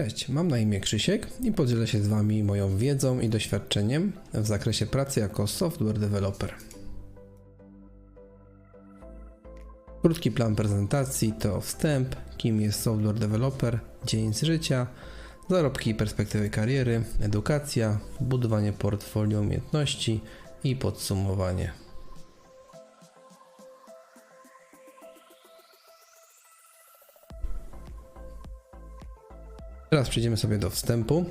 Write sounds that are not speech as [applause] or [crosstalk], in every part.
Cześć, mam na imię Krzysiek i podzielę się z Wami moją wiedzą i doświadczeniem w zakresie pracy jako software developer. Krótki plan prezentacji to wstęp, kim jest software developer, dzień z życia, zarobki i perspektywy kariery, edukacja, budowanie portfolio umiejętności i podsumowanie. Teraz przejdziemy sobie do wstępu.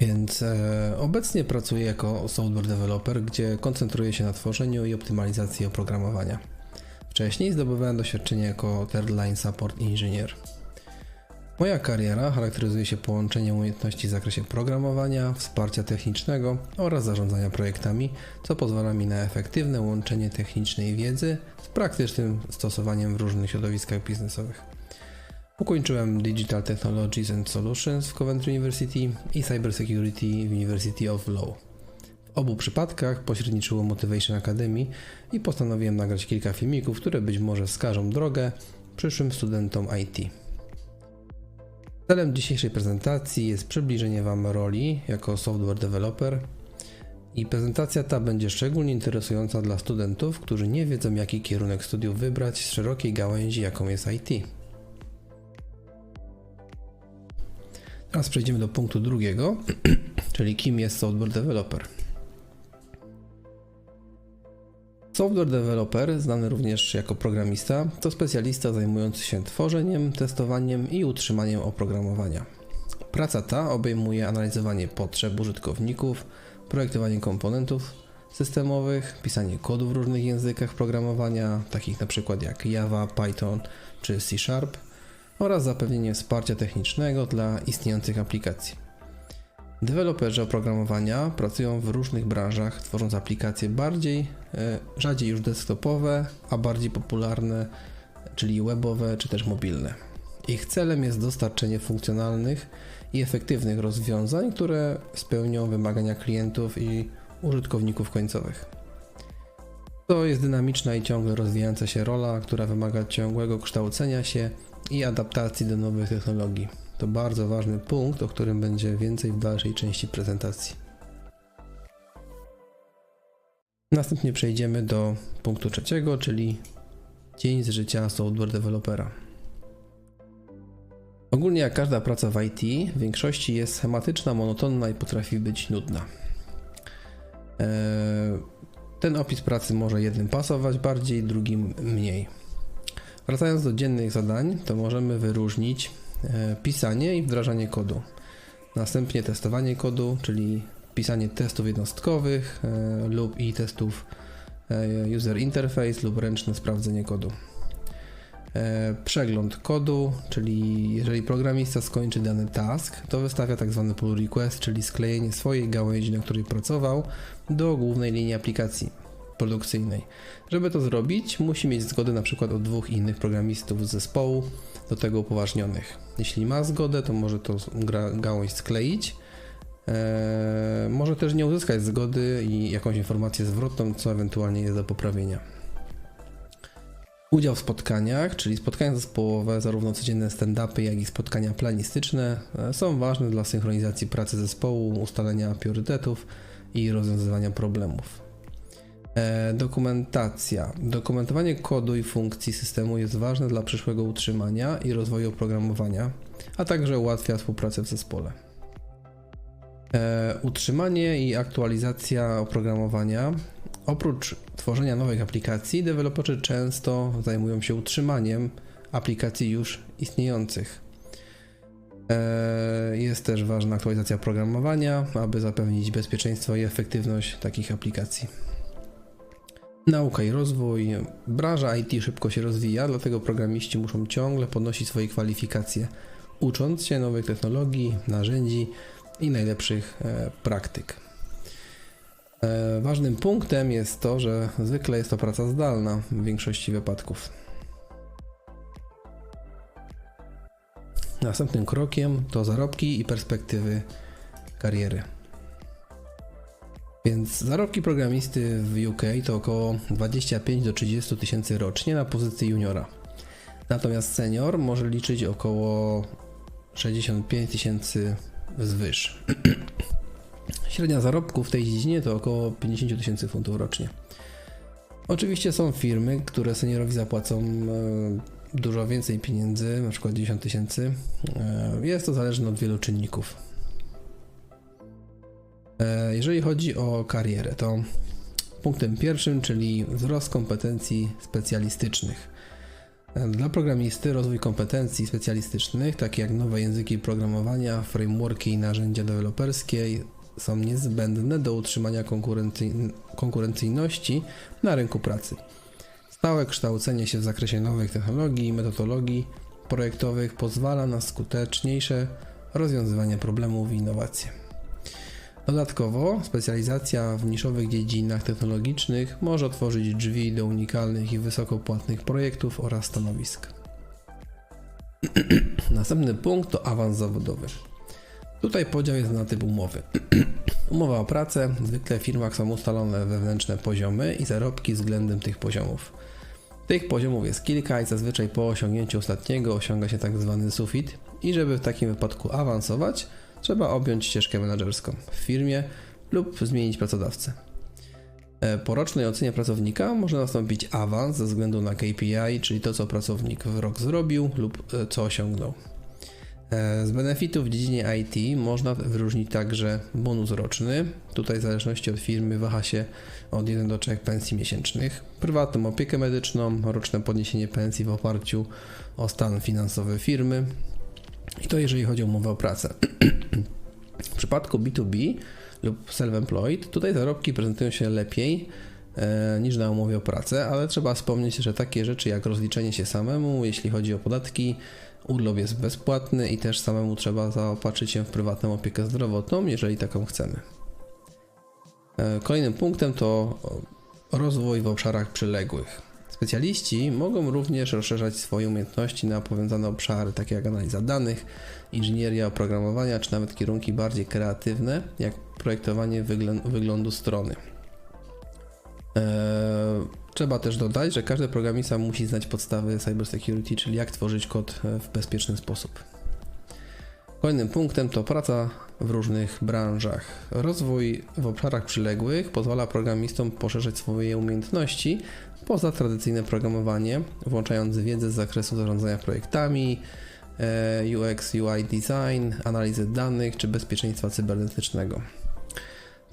Więc e, obecnie pracuję jako software developer, gdzie koncentruję się na tworzeniu i optymalizacji oprogramowania. Wcześniej zdobywałem doświadczenie jako third line support engineer. Moja kariera charakteryzuje się połączeniem umiejętności w zakresie programowania, wsparcia technicznego oraz zarządzania projektami, co pozwala mi na efektywne łączenie technicznej wiedzy z praktycznym stosowaniem w różnych środowiskach biznesowych. Ukończyłem Digital Technologies and Solutions w Coventry University i Cybersecurity w University of Law. W obu przypadkach pośredniczyło Motivation Academy i postanowiłem nagrać kilka filmików, które być może wskażą drogę przyszłym studentom IT. Celem dzisiejszej prezentacji jest przybliżenie Wam roli jako software developer i prezentacja ta będzie szczególnie interesująca dla studentów, którzy nie wiedzą jaki kierunek studiów wybrać z szerokiej gałęzi jaką jest IT. Teraz przejdziemy do punktu drugiego, [clears throat] czyli kim jest software developer. Software developer, znany również jako programista, to specjalista zajmujący się tworzeniem, testowaniem i utrzymaniem oprogramowania. Praca ta obejmuje analizowanie potrzeb użytkowników, projektowanie komponentów systemowych, pisanie kodu w różnych językach programowania, takich np. jak Java, Python czy C Sharp, oraz zapewnienie wsparcia technicznego dla istniejących aplikacji. Deweloperzy oprogramowania pracują w różnych branżach, tworząc aplikacje bardziej, e, rzadziej już desktopowe, a bardziej popularne, czyli webowe czy też mobilne. Ich celem jest dostarczenie funkcjonalnych i efektywnych rozwiązań, które spełnią wymagania klientów i użytkowników końcowych. To jest dynamiczna i ciągle rozwijająca się rola, która wymaga ciągłego kształcenia się i adaptacji do nowych technologii. To bardzo ważny punkt, o którym będzie więcej w dalszej części prezentacji. Następnie przejdziemy do punktu trzeciego, czyli dzień z życia software developera. Ogólnie jak każda praca w IT, w większości jest schematyczna, monotonna i potrafi być nudna. Eee, ten opis pracy może jednym pasować bardziej, drugim mniej. Wracając do dziennych zadań, to możemy wyróżnić e, pisanie i wdrażanie kodu. Następnie testowanie kodu, czyli pisanie testów jednostkowych e, lub i testów e, user interface lub ręczne sprawdzenie kodu. Przegląd kodu, czyli jeżeli programista skończy dany task, to wystawia tak zwany pull request, czyli sklejenie swojej gałęzi, na której pracował, do głównej linii aplikacji produkcyjnej. Żeby to zrobić, musi mieć zgodę na przykład od dwóch innych programistów z zespołu, do tego upoważnionych. Jeśli ma zgodę, to może to gałąź skleić. Eee, może też nie uzyskać zgody i jakąś informację zwrotną, co ewentualnie jest do poprawienia. Udział w spotkaniach, czyli spotkania zespołowe, zarówno codzienne stand-upy, jak i spotkania planistyczne, e, są ważne dla synchronizacji pracy zespołu, ustalenia priorytetów i rozwiązywania problemów. E, dokumentacja. Dokumentowanie kodu i funkcji systemu jest ważne dla przyszłego utrzymania i rozwoju oprogramowania, a także ułatwia współpracę w zespole. E, utrzymanie i aktualizacja oprogramowania. Oprócz tworzenia nowych aplikacji, deweloperzy często zajmują się utrzymaniem aplikacji już istniejących. E, jest też ważna aktualizacja oprogramowania, aby zapewnić bezpieczeństwo i efektywność takich aplikacji. Nauka i rozwój. Branża IT szybko się rozwija, dlatego programiści muszą ciągle podnosić swoje kwalifikacje, ucząc się nowych technologii, narzędzi i najlepszych e, praktyk. E, ważnym punktem jest to, że zwykle jest to praca zdalna w większości wypadków. Następnym krokiem to zarobki i perspektywy kariery. Więc zarobki programisty w UK to około 25 do 30 tysięcy rocznie na pozycji juniora. Natomiast senior może liczyć około 65 tysięcy wzwyż. [clears throat] Średnia zarobków w tej dziedzinie to około 50 tysięcy funtów rocznie. Oczywiście są firmy, które seniorowi zapłacą e, dużo więcej pieniędzy, na przykład 10 tysięcy. E, Jest to zależne od wielu czynników. E, Jeżeli chodzi o karierę, to punktem pierwszym, czyli wzrost kompetencji specjalistycznych. Dla programisty rozwój kompetencji specjalistycznych, takie jak nowe języki programowania, frameworki i narzędzia deweloperskie, są niezbędne do utrzymania konkurencyj- konkurencyjności na rynku pracy. Stałe kształcenie się w zakresie nowych technologii i metodologii projektowych pozwala na skuteczniejsze rozwiązywanie problemów i innowacje. Dodatkowo, specjalizacja w niszowych dziedzinach technologicznych może otworzyć drzwi do unikalnych i wysokopłatnych projektów oraz stanowisk. [clears throat] Następny punkt to awans zawodowy. Tutaj podział jest na typ umowy. [clears throat] Umowa o pracę. Zwykle w firmach są ustalone wewnętrzne poziomy i zarobki względem tych poziomów. Tych poziomów jest kilka i zazwyczaj po osiągnięciu ostatniego osiąga się tak zwany sufit i żeby w takim wypadku awansować, trzeba objąć ścieżkę menedżerską w firmie lub zmienić pracodawcę. E, Po rocznej ocenie pracownika może nastąpić awans ze względu na KPI, czyli to co pracownik w rok zrobił lub e, co osiągnął. E, Z benefitów w dziedzinie IT można wyróżnić także bonus roczny. Tutaj w zależności od firmy waha się od 1 do 3 pensji miesięcznych, prywatną opiekę medyczną, roczne podniesienie pensji w oparciu o stan finansowy firmy. I to jeżeli chodzi o umowę o pracę. [clears throat] w przypadku B2B lub self-employed, tutaj zarobki prezentują się lepiej e, niż na umowie o pracę, ale trzeba wspomnieć, że takie rzeczy jak rozliczenie się samemu, jeśli chodzi o podatki, urlop jest bezpłatny i też samemu trzeba zaopatrzyć się w prywatną opiekę zdrowotną, jeżeli taką chcemy. E, Kolejnym punktem to rozwój w obszarach przyległych. Specjaliści mogą również rozszerzać swoje umiejętności na powiązane obszary, takie jak analiza danych, inżynieria oprogramowania, czy nawet kierunki bardziej kreatywne, jak projektowanie wyglą- wyglądu strony. Eee, Trzeba też dodać, że każdy programista musi znać podstawy cybersecurity, czyli jak tworzyć kod e, w bezpieczny sposób. Kolejnym punktem to praca w różnych branżach. Rozwój w obszarach przyległych pozwala programistom poszerzać swoje umiejętności poza tradycyjne programowanie, włączając wiedzę z zakresu zarządzania projektami, e, UX, UI design, analizy danych czy bezpieczeństwa cybernetycznego.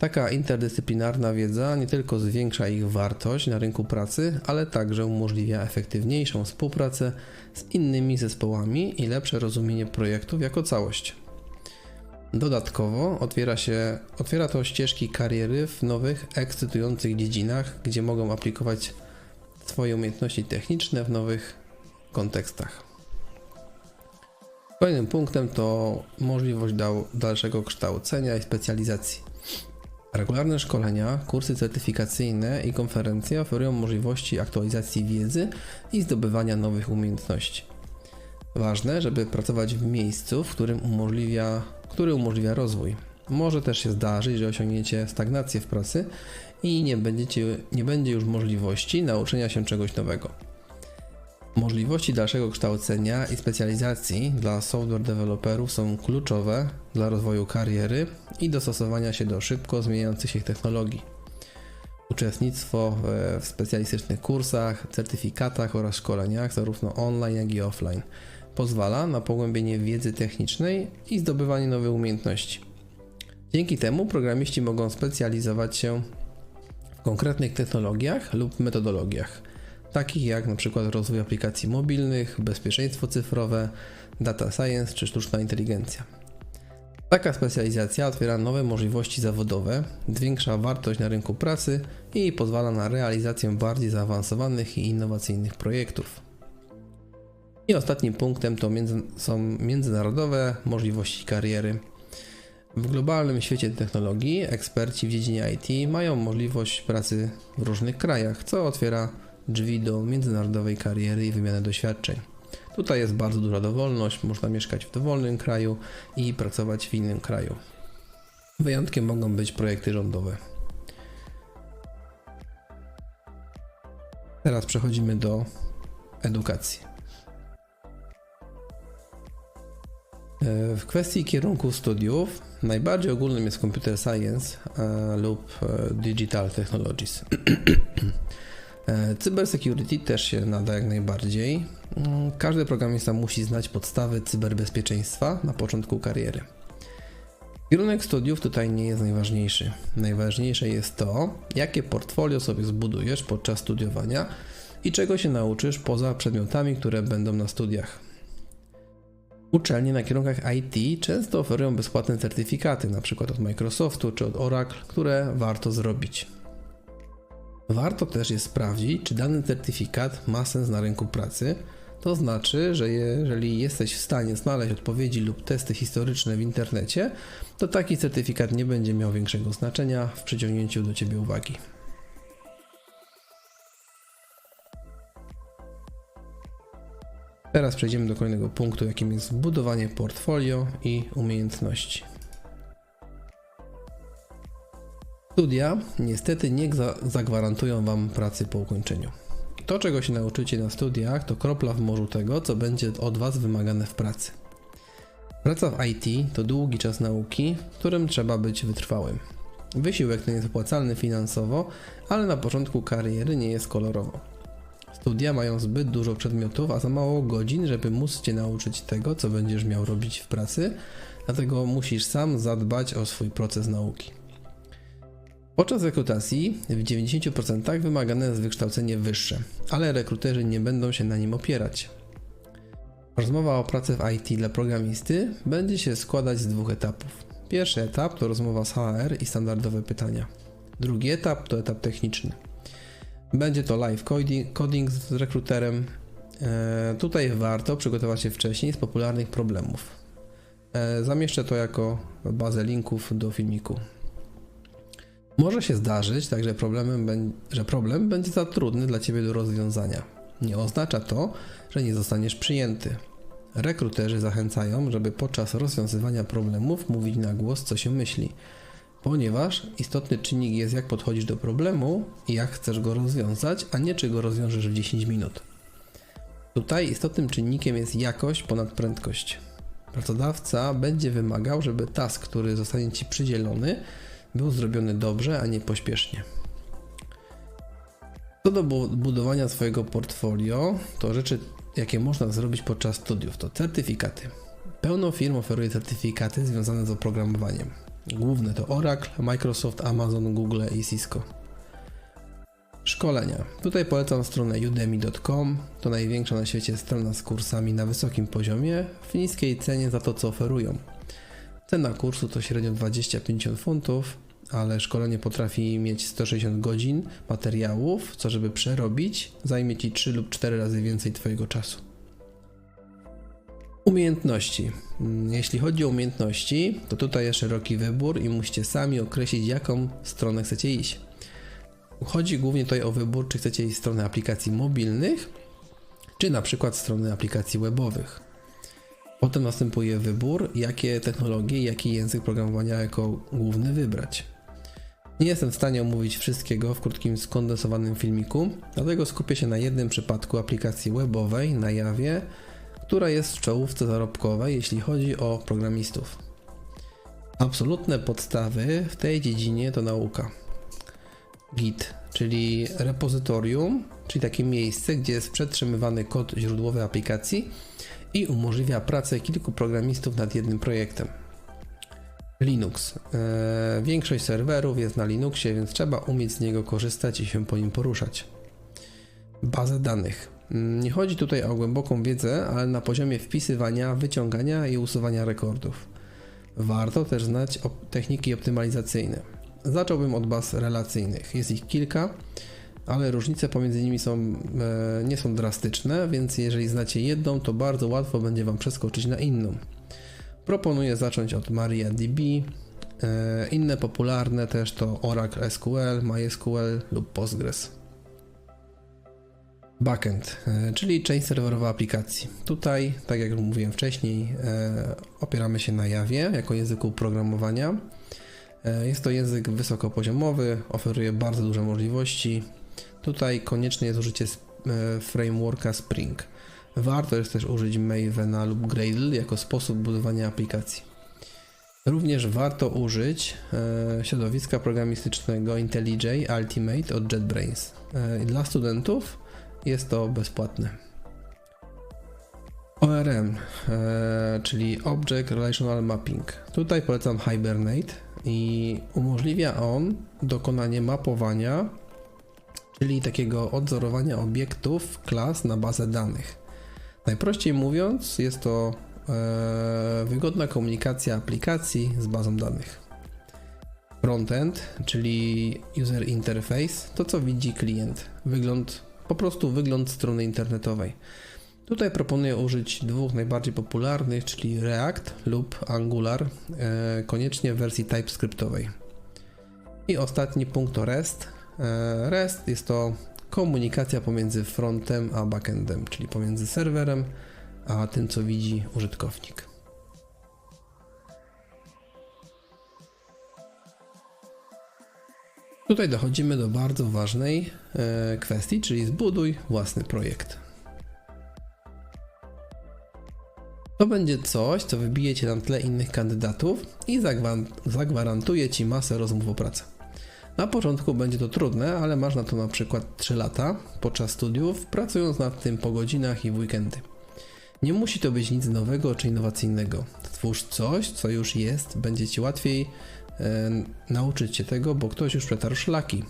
Taka interdyscyplinarna wiedza nie tylko zwiększa ich wartość na rynku pracy, ale także umożliwia efektywniejszą współpracę z innymi zespołami i lepsze rozumienie projektów jako całość. Dodatkowo otwiera, się, otwiera to ścieżki kariery w nowych, ekscytujących dziedzinach, gdzie mogą aplikować swoje umiejętności techniczne w nowych kontekstach. Kolejnym punktem to możliwość dalszego kształcenia i specjalizacji. Regularne szkolenia, kursy certyfikacyjne i konferencje oferują możliwości aktualizacji wiedzy i zdobywania nowych umiejętności. Ważne, żeby pracować w miejscu, w którym umożliwia, który umożliwia rozwój. Może też się zdarzyć, że osiągniecie stagnację w pracy i nie, będziecie, nie będzie już możliwości nauczenia się czegoś nowego. Możliwości dalszego kształcenia i specjalizacji dla software deweloperów są kluczowe dla rozwoju kariery i dostosowania się do szybko zmieniających się technologii. Uczestnictwo w specjalistycznych kursach, certyfikatach oraz szkoleniach, zarówno online, jak i offline, pozwala na pogłębienie wiedzy technicznej i zdobywanie nowych umiejętności. Dzięki temu programiści mogą specjalizować się w konkretnych technologiach lub metodologiach takich jak przykład rozwój aplikacji mobilnych, bezpieczeństwo cyfrowe, data science czy sztuczna inteligencja. Taka specjalizacja otwiera nowe możliwości zawodowe, zwiększa wartość na rynku pracy i pozwala na realizację bardziej zaawansowanych i innowacyjnych projektów. I ostatnim punktem to między, są międzynarodowe możliwości kariery. W globalnym świecie technologii eksperci w dziedzinie IT mają możliwość pracy w różnych krajach, co otwiera drzwi do międzynarodowej kariery i wymiany doświadczeń. Tutaj jest bardzo duża dowolność, można mieszkać w dowolnym kraju i pracować w innym kraju. Wyjątkiem mogą być projekty rządowe. Teraz przechodzimy do edukacji. W kwestii kierunku studiów najbardziej ogólnym jest Computer Science e, lub e, Digital Technologies. [clears throat] E, Cybersecurity też się nada jak najbardziej. Mm, Każdy programista musi znać podstawy cyberbezpieczeństwa na początku kariery. Kierunek studiów tutaj nie jest najważniejszy. Najważniejsze jest to, jakie portfolio sobie zbudujesz podczas studiowania i czego się nauczysz poza przedmiotami, które będą na studiach. Uczelnie na kierunkach IT często oferują bezpłatne certyfikaty, np. od Microsoftu czy od Oracle, które warto zrobić. Warto też jest sprawdzić, czy dany certyfikat ma sens na rynku pracy. To znaczy, że jeżeli jesteś w stanie znaleźć odpowiedzi lub testy historyczne w internecie, to taki certyfikat nie będzie miał większego znaczenia w przyciągnięciu do ciebie uwagi. Teraz przejdziemy do kolejnego punktu, jakim jest budowanie portfolio i umiejętności. Studia niestety nie za- zagwarantują Wam pracy po ukończeniu. To, czego się nauczycie na studiach, to kropla w morzu tego, co będzie od Was wymagane w pracy. Praca w IT to długi czas nauki, w którym trzeba być wytrwałym. Wysiłek ten jest opłacalny finansowo, ale na początku kariery nie jest kolorowo. Studia mają zbyt dużo przedmiotów, a za mało godzin, żeby móc Cię nauczyć tego, co będziesz miał robić w pracy, dlatego musisz sam zadbać o swój proces nauki. Podczas rekrutacji w 90% wymagane jest wykształcenie wyższe, ale rekruterzy nie będą się na nim opierać. Rozmowa o pracy w IT dla programisty będzie się składać z dwóch etapów. Pierwszy etap to rozmowa z HR i standardowe pytania. Drugi etap to etap techniczny. Będzie to live coding, coding z rekruterem. E, tutaj warto przygotować się wcześniej z popularnych problemów. E, zamieszczę to jako bazę linków do filmiku. Może się zdarzyć, tak, że, problemem, że problem będzie za trudny dla Ciebie do rozwiązania. Nie oznacza to, że nie zostaniesz przyjęty. Rekruterzy zachęcają, żeby podczas rozwiązywania problemów mówić na głos, co się myśli, ponieważ istotny czynnik jest, jak podchodzisz do problemu i jak chcesz go rozwiązać, a nie czy go rozwiążesz w 10 minut. Tutaj istotnym czynnikiem jest jakość ponad prędkość. Pracodawca będzie wymagał, żeby task, który zostanie Ci przydzielony, był zrobiony dobrze, a nie pośpiesznie. Co do bu- budowania swojego portfolio, to rzeczy, jakie można zrobić podczas studiów, to certyfikaty. Pełno firm oferuje certyfikaty związane z oprogramowaniem. Główne to Oracle, Microsoft, Amazon, Google i Cisco. Szkolenia. Tutaj polecam stronę udemy.com. To największa na świecie strona z kursami na wysokim poziomie, w niskiej cenie za to, co oferują. Cena kursu to średnio 20-50 funtów, ale szkolenie potrafi mieć 160 godzin materiałów, co żeby przerobić, zajmie Ci 3 lub 4 razy więcej Twojego czasu. Umiejętności. Mm, Jeśli chodzi o umiejętności, to tutaj jest szeroki wybór i musicie sami określić, jaką stronę chcecie iść. Chodzi głównie tutaj o wybór, czy chcecie iść w stronę aplikacji mobilnych, czy na przykład strony aplikacji webowych. Potem następuje wybór, jakie technologie, jaki język programowania jako główny wybrać. Nie jestem w stanie omówić wszystkiego w krótkim, skondensowanym filmiku, dlatego skupię się na jednym przypadku aplikacji webowej na Jawie, która jest w czołówce zarobkowej, jeśli chodzi o programistów. Absolutne podstawy w tej dziedzinie to nauka. Git, czyli repozytorium, czyli takie miejsce, gdzie jest przetrzymywany kod źródłowy aplikacji i umożliwia pracę kilku programistów nad jednym projektem. Linux. Eee, większość serwerów jest na Linuxie, więc trzeba umieć z niego korzystać i się po nim poruszać. Bazę danych. Mm, Nie chodzi tutaj o głęboką wiedzę, ale na poziomie wpisywania, wyciągania i usuwania rekordów. Warto też znać op- techniki optymalizacyjne. Zacząłbym od baz relacyjnych. Jest ich kilka, ale różnice pomiędzy nimi są, e, nie są drastyczne, więc jeżeli znacie jedną, to bardzo łatwo będzie Wam przeskoczyć na inną. Proponuję zacząć od MariaDB. E, inne popularne też to Oracle SQL, MySQL lub Postgres. Backend, e, czyli część serwerowa aplikacji. Tutaj, tak jak mówiłem wcześniej, opieramy się na Javie jako języku programowania. Jest to język wysokopoziomowy, oferuje bardzo duże możliwości. Tutaj konieczne jest użycie e, frameworka Spring. Warto jest też użyć Mavena lub Gradle jako sposób budowania aplikacji. Również warto użyć e, środowiska programistycznego IntelliJ Ultimate od JetBrains. E, dla studentów jest to bezpłatne. ORM, e, czyli Object Relational Mapping. Tutaj polecam Hibernate i umożliwia on dokonanie mapowania, czyli takiego odzorowania obiektów, klas na bazę danych. Najprościej mówiąc, jest to e, wygodna komunikacja aplikacji z bazą danych. Frontend, czyli user interface, to co widzi klient. Wygląd, po prostu wygląd strony internetowej. Tutaj proponuję użyć dwóch najbardziej popularnych, czyli React lub Angular, e, koniecznie w wersji TypeScriptowej. I ostatni punkt to REST. E, REST jest to komunikacja pomiędzy frontem a backendem, czyli pomiędzy serwerem a tym, co widzi użytkownik. Tutaj dochodzimy do bardzo ważnej e, kwestii, czyli zbuduj własny projekt. To będzie coś, co wybije cię na tle innych kandydatów i zagwa- zagwarantuje ci masę rozmów o pracę. Na początku będzie to trudne, ale masz na to na przykład 3 lata podczas studiów, pracując nad tym po godzinach i w weekendy. Nie musi to być nic nowego czy innowacyjnego. Twórz coś, co już jest, będzie ci łatwiej e, nauczyć się tego, bo ktoś już przetarł szlaki.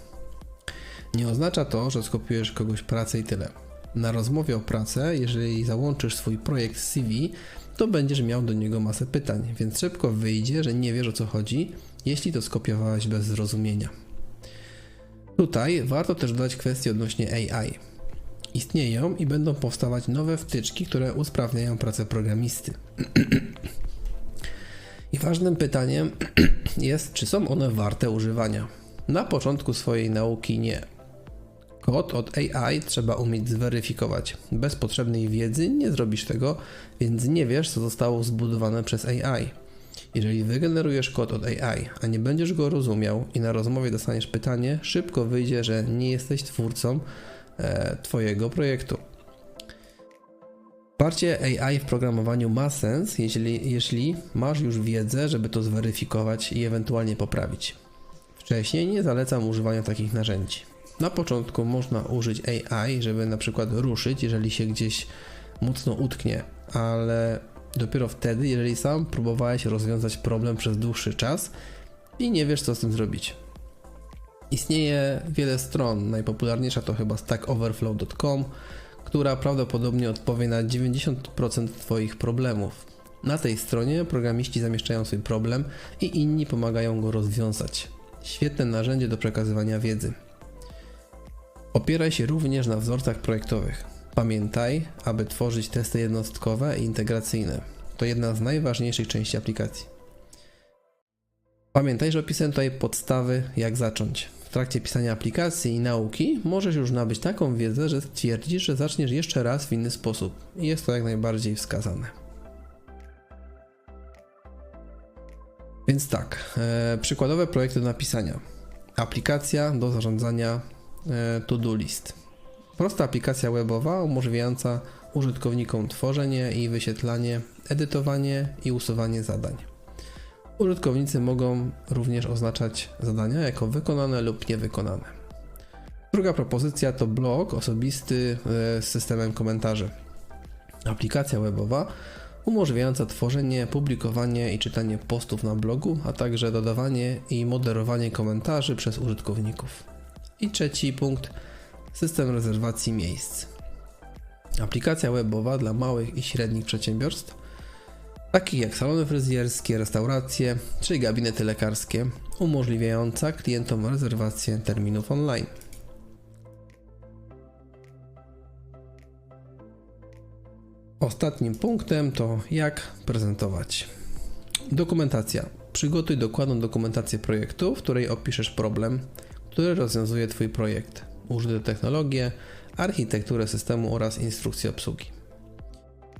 Nie oznacza to, że skopiujesz kogoś pracę i tyle. Na rozmowie o pracę, jeżeli załączysz swój projekt CV, to będziesz miał do niego masę pytań, więc szybko wyjdzie, że nie wiesz o co chodzi, jeśli to skopiowałeś bez zrozumienia. Tutaj warto też dodać kwestię odnośnie AI. Istnieją i będą powstawać nowe wtyczki, które usprawniają pracę programisty. I ważnym pytaniem jest, czy są one warte używania. Na początku swojej nauki nie. Kod od AI trzeba umieć zweryfikować. Bez potrzebnej wiedzy nie zrobisz tego, więc nie wiesz, co zostało zbudowane przez AI. Jeżeli wygenerujesz kod od AI, a nie będziesz go rozumiał i na rozmowie dostaniesz pytanie, szybko wyjdzie, że nie jesteś twórcą e, Twojego projektu. Wsparcie AI w programowaniu ma sens, jeśli, jeśli masz już wiedzę, żeby to zweryfikować i ewentualnie poprawić. Wcześniej nie zalecam używania takich narzędzi. Na początku można użyć AI, żeby na przykład ruszyć, jeżeli się gdzieś mocno utknie, ale dopiero wtedy, jeżeli sam próbowałeś rozwiązać problem przez dłuższy czas i nie wiesz, co z tym zrobić. Istnieje wiele stron, najpopularniejsza to chyba stackoverflow.com, która prawdopodobnie odpowie na 90% Twoich problemów. Na tej stronie programiści zamieszczają swój problem i inni pomagają go rozwiązać. Świetne narzędzie do przekazywania wiedzy. Opieraj się również na wzorcach projektowych. Pamiętaj, aby tworzyć testy jednostkowe i integracyjne. To jedna z najważniejszych części aplikacji. Pamiętaj, że opisałem tutaj podstawy, jak zacząć. W trakcie pisania aplikacji i nauki możesz już nabyć taką wiedzę, że stwierdzisz, że zaczniesz jeszcze raz w inny sposób. I jest to jak najbardziej wskazane. Więc tak, e, przykładowe projekty do napisania. Aplikacja do zarządzania e, to-do list. Prosta aplikacja webowa umożliwiająca użytkownikom tworzenie i wyświetlanie, edytowanie i usuwanie zadań. Użytkownicy mogą również oznaczać zadania jako wykonane lub niewykonane. Druga propozycja to blog osobisty e, z systemem komentarzy. Aplikacja webowa umożliwiająca tworzenie, publikowanie i czytanie postów na blogu, a także dodawanie i moderowanie komentarzy przez użytkowników. I trzeci punkt system rezerwacji miejsc. Aplikacja webowa dla małych i średnich przedsiębiorstw, takich jak salony fryzjerskie, restauracje czy gabinety lekarskie, umożliwiająca klientom rezerwację terminów online. Ostatnim punktem to jak prezentować. Dokumentacja. Przygotuj dokładną dokumentację projektu, w której opiszesz problem, który rozwiązuje Twój projekt, użyte technologie, architekturę systemu oraz instrukcję obsługi.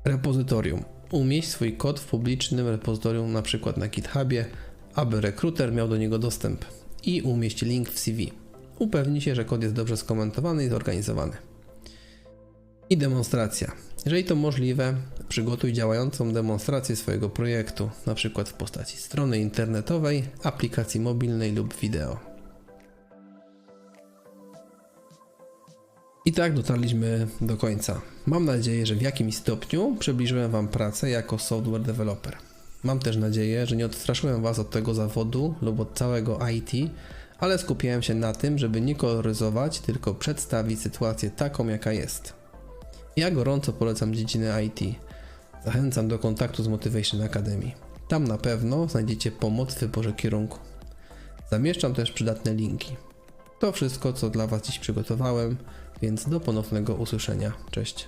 Repozytorium. Umieść swój kod w publicznym repozytorium, np. na GitHubie, aby rekruter miał do niego dostęp i umieść link w CV. Upewnij się, że kod jest dobrze skomentowany i zorganizowany. I demonstracja. Jeżeli to możliwe, przygotuj działającą demonstrację swojego projektu, np. w postaci strony internetowej, aplikacji mobilnej lub wideo. I tak dotarliśmy do końca. Mam nadzieję, że w jakimś stopniu przybliżyłem Wam pracę jako software developer. Mam też nadzieję, że nie odstraszyłem Was od tego zawodu lub od całego IT, ale skupiłem się na tym, żeby nie koloryzować, tylko przedstawić sytuację taką, jaka jest. Ja gorąco polecam dziedzinę IT. Zachęcam do kontaktu z Motivation Academy. Tam na pewno znajdziecie pomoc w wyborze kierunku. Zamieszczam też przydatne linki. To wszystko, co dla Was dziś przygotowałem, więc do ponownego usłyszenia. Cześć.